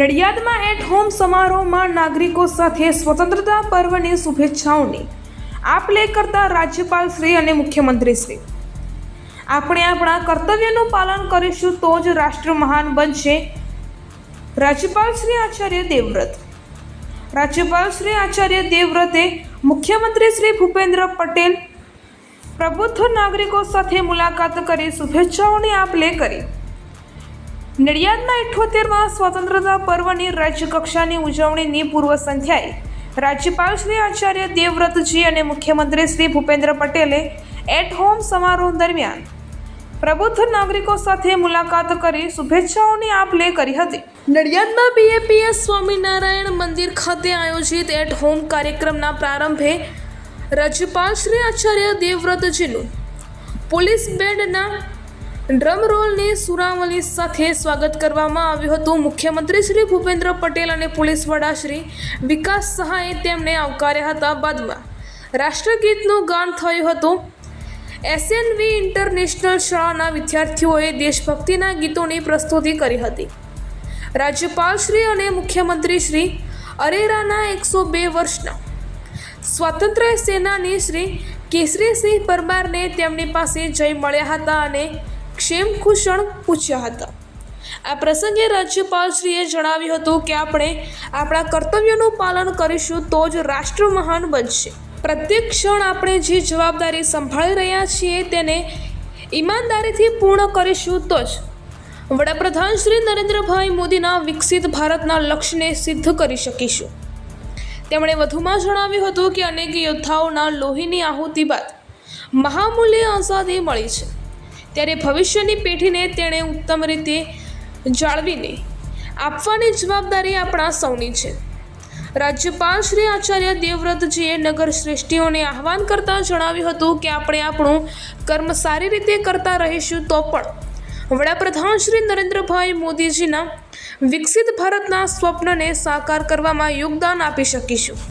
નડિયાદમાં at home સમારોહમાં નાગરિકો સાથે સ્વતંત્રતા પર્વની શુભેચ્છાઓની આપ લે કરતા રાજ્યપાલ શ્રી અને મુખ્યમંત્રી શ્રી. આપણે આપણા કર્તવ્યનું પાલન કરીશું તો જ રાષ્ટ્ર મહાન બનશે. રાજ્યપાલ શ્રી આચાર્ય દેવવ્રત. રાજ્યપાલ શ્રી આચાર્ય દેવવ્રતે મુખ્યમંત્રી શ્રી ભૂપેન્દ્ર પટેલ પ્રબુદ્ધ નાગરિકો સાથે મુલાકાત કરી શુભેચ્છાઓની આપ લે કરી. નડિયાદના ઇઠ્ઠોતેરમાં સ્વતંત્રતા પર્વની રાજ્યકક્ષાની ઉજવણીની પૂર્વ સંધ્યાએ રાજ્યપાલ શ્રી આચાર્ય દેવવ્રતજી અને મુખ્યમંત્રી શ્રી ભૂપેન્દ્ર પટેલે એટ હોમ સમારોહ દરમિયાન પ્રબુદ્ધ નાગરિકો સાથે મુલાકાત કરી શુભેચ્છાઓની આપ લે કરી હતી. નડિયાદમાં બીએપીએસ સ્વામિનારાયણ મંદિર ખાતે આયોજિત એટ હોમ કાર્યક્રમના પ્રારંભે રાજ્યપાલ શ્રી આચાર્ય દેવવ્રતજીનું પોલીસ બેન્ડના ડ્રમ રોલને સુરાવલી સાથે સ્વાગત કરવામાં આવ્યું હતું. મુખ્યમંત્રી શ્રી ભૂપેન્દ્ર પટેલ અને પોલીસ વડા શ્રી વિકાસ સહાયે તેમને આવકાર્યા હતા બાદમાં. રાષ્ટ્રગીતનું ગાન થયું હતું. એસએનવી ઇન્ટરનેશનલ શાળાના વિદ્યાર્થીઓએ દેશભક્તિના ગીતોની પ્રસ્તુતિ કરી હતી. રાજ્યપાલ શ્રી અને મુખ્યમંત્રી શ્રી અરેરાના એકસો બે વર્ષના સ્વાતંત્ર્ય સેનાની શ્રી કેસરીસિંહ પરમારને તેમની પાસે જઈ મળ્યા હતા અને કુશળ પૂછ્યા હતા. આ પ્રસંગે રાજ્યપાલશ્રીએ જણાવ્યું હતું કે આપણે આપણા કર્તવ્યનું પાલન કરીશું તો જ રાષ્ટ્ર મહાન બનશે. પ્રત્યેક ક્ષણ આપણે જે જવાબદારી સંભાળી રહ્યા છીએ તેને ઈમાનદારીથી પૂર્ણ કરીશું તો જ. વડાપ્રધાન શ્રી નરેન્દ્રભાઈ મોદીના વિકસિત ભારતના લક્ષ્યને સિદ્ધ કરી શકીશું. તેમણે વધુમાં જણાવ્યું હતું કે અનેક યોદ્ધાઓના લોહીની આહુતિ બાદ મહામૂલ્ય આઝાદી મળી છે. ત્યારે ભવિષ્યની પેઢીને તેણે ઉત્તમ રીતે જાળવીને આપવાની જવાબદારી આપણા સૌની છે. રાજ્યપાલ શ્રી આચાર્ય દેવવ્રતજીએ નગર શ્રેષ્ઠીઓને આહવાન કરતાં જણાવ્યું હતું કે, આપણે આપણું કર્મ સારી રીતે કરતા રહીશું તો પણ વડાપ્રધાન શ્રી નરેન્દ્રભાઈ મોદીજીના વિકસિત ભારતના સ્વપ્નને સાકાર કરવામાં યોગદાન આપી શકીશું.